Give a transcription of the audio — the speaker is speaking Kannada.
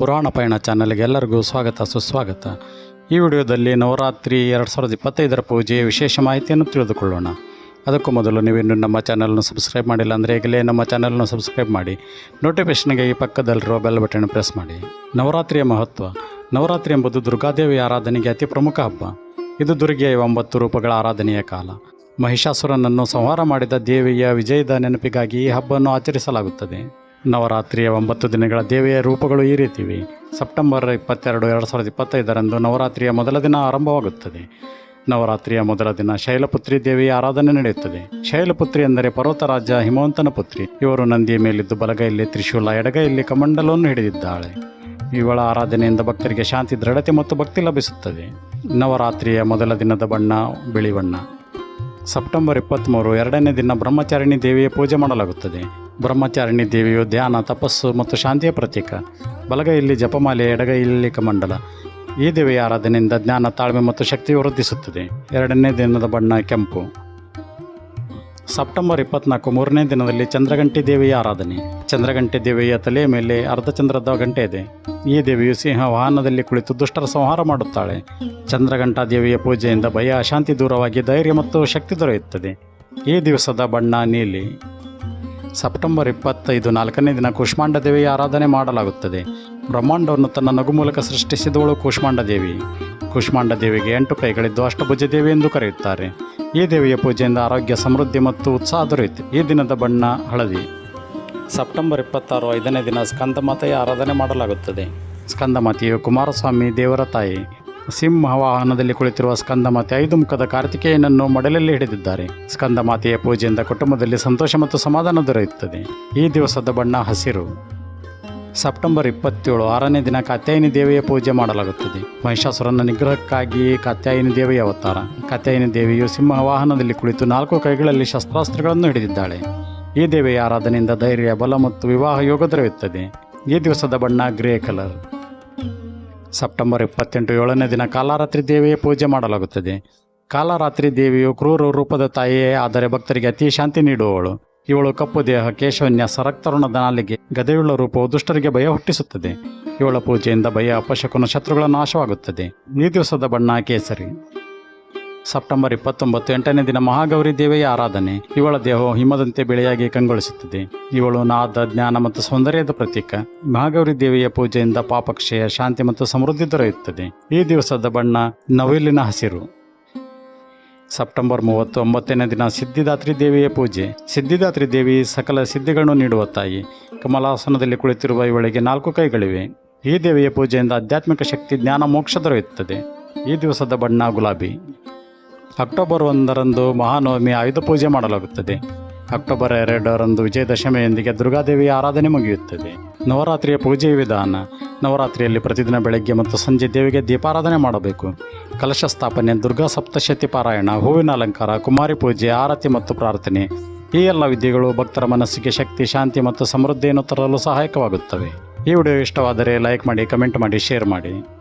ಪುರಾಣ ಪಯಣ ಚಾನಲ್ಗೆ ಎಲ್ಲರಿಗೂ ಸ್ವಾಗತ, ಸುಸ್ವಾಗತ. ಈ ವಿಡಿಯೋದಲ್ಲಿ ನವರಾತ್ರಿ ಎರಡು ಸಾವಿರದ ಇಪ್ಪತ್ತೈದರ ಪೂಜೆಯ ವಿಶೇಷ ಮಾಹಿತಿಯನ್ನು ತಿಳಿದುಕೊಳ್ಳೋಣ. ಅದಕ್ಕೂ ಮೊದಲು ನೀವಿನ್ನು ನಮ್ಮ ಚಾನಲ್ನ ಸಬ್ಸ್ಕ್ರೈಬ್ ಮಾಡಿಲ್ಲ ಅಂದರೆ ಈಗಲೇ ನಮ್ಮ ಚಾನಲ್ನ ಸಬ್ಸ್ಕ್ರೈಬ್ ಮಾಡಿ. ನೋಟಿಫಿಕೇಷನ್ಗೆ ಈ ಪಕ್ಕದಲ್ಲಿರುವ ಬೆಲ್ ಬಟನ್ ಪ್ರೆಸ್ ಮಾಡಿ. ನವರಾತ್ರಿಯ ಮಹತ್ವ. ನವರಾತ್ರಿ ಎಂಬುದು ದುರ್ಗಾದೇವಿ ಆರಾಧನೆಗೆ ಅತಿ ಪ್ರಮುಖ ಹಬ್ಬ. ಇದು ದುರ್ಗೆಯ ಒಂಬತ್ತು ರೂಪಗಳ ಆರಾಧನೆಯ ಕಾಲ. ಮಹಿಷಾಸುರನನ್ನು ಸಂಹಾರ ಮಾಡಿದ ದೇವಿಯ ವಿಜಯದ ನೆನಪಿಗಾಗಿ ಈ ಹಬ್ಬವನ್ನು ಆಚರಿಸಲಾಗುತ್ತದೆ. ನವರಾತ್ರಿಯ ಒಂಬತ್ತು ದಿನಗಳ ದೇವಿಯ ರೂಪಗಳು ಈ ರೀತಿವೆ ಸೆಪ್ಟೆಂಬರ್ ಇಪ್ಪತ್ತೆರಡು, ಎರಡು ಸಾವಿರದ ಇಪ್ಪತ್ತೈದರಂದು ನವರಾತ್ರಿಯ ಮೊದಲ ದಿನ ಆರಂಭವಾಗುತ್ತದೆ. ನವರಾತ್ರಿಯ ಮೊದಲ ದಿನ ಶೈಲಪುತ್ರಿ ದೇವಿಯ ಆರಾಧನೆ ನಡೆಯುತ್ತದೆ. ಶೈಲಪುತ್ರಿ ಎಂದರೆ ಪರ್ವತರಾಜ ಹಿಮವಂತನ ಪುತ್ರಿ. ಇವರು ನಂದಿಯ ಮೇಲಿದ್ದು ಬಲಗೈಯಲ್ಲಿ ತ್ರಿಶೂಲ ಎಡಗೈಯಲ್ಲಿ ಕಮಂಡಲವನ್ನು ಹಿಡಿದಿದ್ದಾಳೆ. ಇವಳ ಆರಾಧನೆಯಿಂದ ಭಕ್ತರಿಗೆ ಶಾಂತಿ, ದೃಢತೆ ಮತ್ತು ಭಕ್ತಿ ಲಭಿಸುತ್ತದೆ. ನವರಾತ್ರಿಯ ಮೊದಲ ದಿನದ ಬಣ್ಣ ಬಿಳಿ ಬಣ್ಣ. ಸೆಪ್ಟೆಂಬರ್ ಇಪ್ಪತ್ತ್ಮೂರು ಎರಡನೇ ದಿನ ಬ್ರಹ್ಮಚಾರಿಣಿ ದೇವಿಯ ಪೂಜೆ ಮಾಡಲಾಗುತ್ತದೆ. ಬ್ರಹ್ಮಚಾರಿಣಿ ದೇವಿಯು ಧ್ಯಾನ, ತಪಸ್ಸು ಮತ್ತು ಶಾಂತಿಯ ಪ್ರತೀಕ. ಬಲಗೈಯಲ್ಲಿ ಜಪಮಾಲೆ, ಎಡಗೈಯಲ್ಲಿ ಕಮಂಡಲ. ಈ ದೇವಿಯ ಆರಾಧನೆಯಿಂದ ಜ್ಞಾನ, ತಾಳ್ಮೆ ಮತ್ತು ಶಕ್ತಿ ವೃದ್ಧಿಸುತ್ತದೆ. ಎರಡನೇ ದಿನದ ಬಣ್ಣ ಕೆಂಪು. ಸೆಪ್ಟೆಂಬರ್ ಇಪ್ಪತ್ನಾಲ್ಕು ಮೂರನೇ ದಿನದಲ್ಲಿ ಚಂದ್ರಗಂಟಿ ದೇವಿಯ ಆರಾಧನೆ. ಚಂದ್ರಗಂಟಿ ದೇವಿಯ ತಲೆಯ ಮೇಲೆ ಅರ್ಧಚಂದ್ರದ ಗಂಟೆ ಇದೆ. ಈ ದೇವಿಯು ಸಿಂಹ ವಾಹನದಲ್ಲಿ ಕುಳಿತು ದುಷ್ಟರ ಸಂಹಾರ ಮಾಡುತ್ತಾಳೆ. ಚಂದ್ರಗಂಟಾ ದೇವಿಯ ಪೂಜೆಯಿಂದ ಭಯ ಅಶಾಂತಿ ದೂರವಾಗಿ ಧೈರ್ಯ ಮತ್ತು ಶಕ್ತಿ ದೊರೆಯುತ್ತದೆ. ಈ ದಿವಸದ ಬಣ್ಣ ನೀಲಿ. ಸೆಪ್ಟೆಂಬರ್ ಇಪ್ಪತ್ತೈದು ನಾಲ್ಕನೇ ದಿನ ಕೂಷ್ಮಾಂಡ ದೇವಿಯ ಆರಾಧನೆ ಮಾಡಲಾಗುತ್ತದೆ. ಬ್ರಹ್ಮಾಂಡವನ್ನು ತನ್ನ ನಗು ಮೂಲಕ ಸೃಷ್ಟಿಸಿದವಳು ಕೂಷ್ಮಾಂಡ ದೇವಿ. ಕೂಷ್ಮಾಂಡ ದೇವಿಗೆ ಎಂಟು ಕೈಗಳಿದ್ದು ಅಷ್ಟಭುಜ ದೇವಿ ಎಂದು ಕರೆಯುತ್ತಾರೆ. ಈ ದೇವಿಯ ಪೂಜೆಯಿಂದ ಆರೋಗ್ಯ, ಸಮೃದ್ಧಿ ಮತ್ತು ಉತ್ಸಾಹ ದೊರೆಯುತ್ತೆ. ಈ ದಿನದ ಬಣ್ಣ ಹಳದಿ. ಸೆಪ್ಟೆಂಬರ್ ಇಪ್ಪತ್ತಾರು ಐದನೇ ದಿನ ಸ್ಕಂದಮಾತೆಯ ಆರಾಧನೆ ಮಾಡಲಾಗುತ್ತದೆ. ಸ್ಕಂದಮಾತೆಯು ಕುಮಾರಸ್ವಾಮಿ ದೇವರ ತಾಯಿ. ಸಿಂಹ ವಾಹನದಲ್ಲಿ ಕುಳಿತಿರುವ ಸ್ಕಂದಮಾತೆ ಐದು ಮುಖದ ಕಾರ್ತಿಕೇಯನನ್ನು ಮಡಲಲ್ಲಿ ಹಿಡಿದಿದ್ದಾರೆ. ಸ್ಕಂದಮಾತೆಯ ಪೂಜೆಯಿಂದ ಕುಟುಂಬದಲ್ಲಿ ಸಂತೋಷ ಮತ್ತು ಸಮಾಧಾನ ದೊರೆಯುತ್ತದೆ. ಈ ದಿವಸದ ಬಣ್ಣ ಹಸಿರು. ಸೆಪ್ಟೆಂಬರ್ ಇಪ್ಪತ್ತೇಳು ಆರನೇ ದಿನ ಕಾತ್ಯಾಯಿನಿ ದೇವಿಯ ಪೂಜೆ ಮಾಡಲಾಗುತ್ತದೆ. ಮಹಿಷಾಸುರನ ನಿಗ್ರಹಕ್ಕಾಗಿ ಕಾತ್ಯಾಯಿನಿ ದೇವಿಯ ಅವತಾರ. ಕಾತ್ಯಾಯಿನಿ ದೇವಿಯು ಸಿಂಹ ವಾಹನದಲ್ಲಿ ಕುಳಿತು ನಾಲ್ಕು ಕೈಗಳಲ್ಲಿ ಶಸ್ತ್ರಾಸ್ತ್ರಗಳನ್ನು ಹಿಡಿದಿದ್ದಾಳೆ. ಈ ದೇವಿಯ ಆರಾಧನೆಯಿಂದ ಧೈರ್ಯ, ಬಲ ಮತ್ತು ವಿವಾಹ ಯೋಗ ದೊರೆಯುತ್ತದೆ. ಈ ದಿವಸದ ಬಣ್ಣ ಗ್ರೇ ಕಲರ್. ಸೆಪ್ಟೆಂಬರ್ ಇಪ್ಪತ್ತೆಂಟು ಏಳನೇ ದಿನ ಕಾಲರಾತ್ರಿ ದೇವಿಯ ಪೂಜೆ ಮಾಡಲಾಗುತ್ತದೆ. ಕಾಲರಾತ್ರಿ ದೇವಿಯು ಕ್ರೂರ ರೂಪದ ತಾಯಿಯೇ ಆದರೆ ಭಕ್ತರಿಗೆ ಅತಿ ಶಾಂತಿ ನೀಡುವವಳು. ಇವಳು ಕಪ್ಪು ದೇಹ ಕೇಶವನ್ಯಾಸ ರಕ್ತರುಣದ ನಾಲಿಗೆ, ಗದೆಯುಳ್ಳ ರೂಪವು ದುಷ್ಟರಿಗೆ ಭಯ ಹುಟ್ಟಿಸುತ್ತದೆ. ಇವಳ ಪೂಜೆಯಿಂದ ಭಯ, ಅಪಶಕುನ ಶತ್ರುಗಳ ನಾಶವಾಗುತ್ತದೆ. ಈ ದಿವಸದ ಬಣ್ಣ ಕೇಸರಿ. ಸೆಪ್ಟೆಂಬರ್ ಇಪ್ಪತ್ತೊಂಬತ್ತು ಎಂಟನೇ ದಿನ ಮಹಾಗೌರಿ ದೇವಿಯ ಆರಾಧನೆ. ಇವಳ ದೇಹವು ಹಿಮದಂತೆ ಬೆಳೆಯಾಗಿ ಕಂಗೊಳಿಸುತ್ತದೆ. ಇವಳು ನಾದ, ಜ್ಞಾನ ಮತ್ತು ಸೌಂದರ್ಯದ ಪ್ರತೀಕ. ಮಹಾಗೌರಿ ದೇವಿಯ ಪೂಜೆಯಿಂದ ಪಾಪಕ್ಷಯ, ಶಾಂತಿ ಮತ್ತು ಸಮೃದ್ಧಿ ದೊರೆಯುತ್ತದೆ. ಈ ದಿವಸದ ಬಣ್ಣ ನವಿಲಿನ ಹಸಿರು. ಸೆಪ್ಟೆಂಬರ್ ಮೂವತ್ತು ಒಂಬತ್ತನೇ ದಿನ ಸಿದ್ಧಿದಾತ್ರಿ ದೇವಿಯ ಪೂಜೆ. ಸಿದ್ಧಿದಾತ್ರಿ ದೇವಿ ಸಕಲ ಸಿದ್ಧಿಗಳನ್ನು ನೀಡುವ ತಾಯಿ. ಕಮಲಾಸನದಲ್ಲಿ ಕುಳಿತಿರುವ ಇವಳಿಗೆ ನಾಲ್ಕು ಕೈಗಳಿವೆ. ಈ ದೇವಿಯ ಪೂಜೆಯಿಂದ ಆಧ್ಯಾತ್ಮಿಕ ಶಕ್ತಿ, ಜ್ಞಾನ, ಮೋಕ್ಷ ದೊರೆಯುತ್ತದೆ. ಈ ದಿವಸದ ಬಣ್ಣ ಗುಲಾಬಿ. ಅಕ್ಟೋಬರ್ ಒಂದರಂದು ಮಹಾನವಮಿ ಆಯುಧ ಪೂಜೆ ಮಾಡಲಾಗುತ್ತದೆ. ಅಕ್ಟೋಬರ್ ಎರಡರಂದು ವಿಜಯದಶಮಿಯೊಂದಿಗೆ ದುರ್ಗಾದೇವಿಯ ಆರಾಧನೆ ಮುಗಿಯುತ್ತದೆ. ನವರಾತ್ರಿಯ ಪೂಜೆ ವಿಧಾನ, ನವರಾತ್ರಿಯಲ್ಲಿ ಪ್ರತಿದಿನ ಬೆಳಗ್ಗೆ ಮತ್ತು ಸಂಜೆ ದೇವಿಗೆ ದೀಪಾರಾಧನೆ ಮಾಡಬೇಕು. ಕಲಶ ಸ್ಥಾಪನೆ, ದುರ್ಗಾ ಸಪ್ತಶತಿ ಪಾರಾಯಣ, ಹೂವಿನ ಅಲಂಕಾರ, ಕುಮಾರಿ ಪೂಜೆ, ಆರತಿ ಮತ್ತು ಪ್ರಾರ್ಥನೆ. ಈ ಎಲ್ಲ ವಿದ್ಯೆಗಳು ಭಕ್ತರ ಮನಸ್ಸಿಗೆ ಶಕ್ತಿ, ಶಾಂತಿ ಮತ್ತು ಸಮೃದ್ಧಿಯನ್ನು ತರಲು ಸಹಾಯಕವಾಗುತ್ತವೆ. ಈ ವಿಡಿಯೋ ಇಷ್ಟವಾದರೆ ಲೈಕ್ ಮಾಡಿ, ಕಮೆಂಟ್ ಮಾಡಿ, ಶೇರ್ ಮಾಡಿ.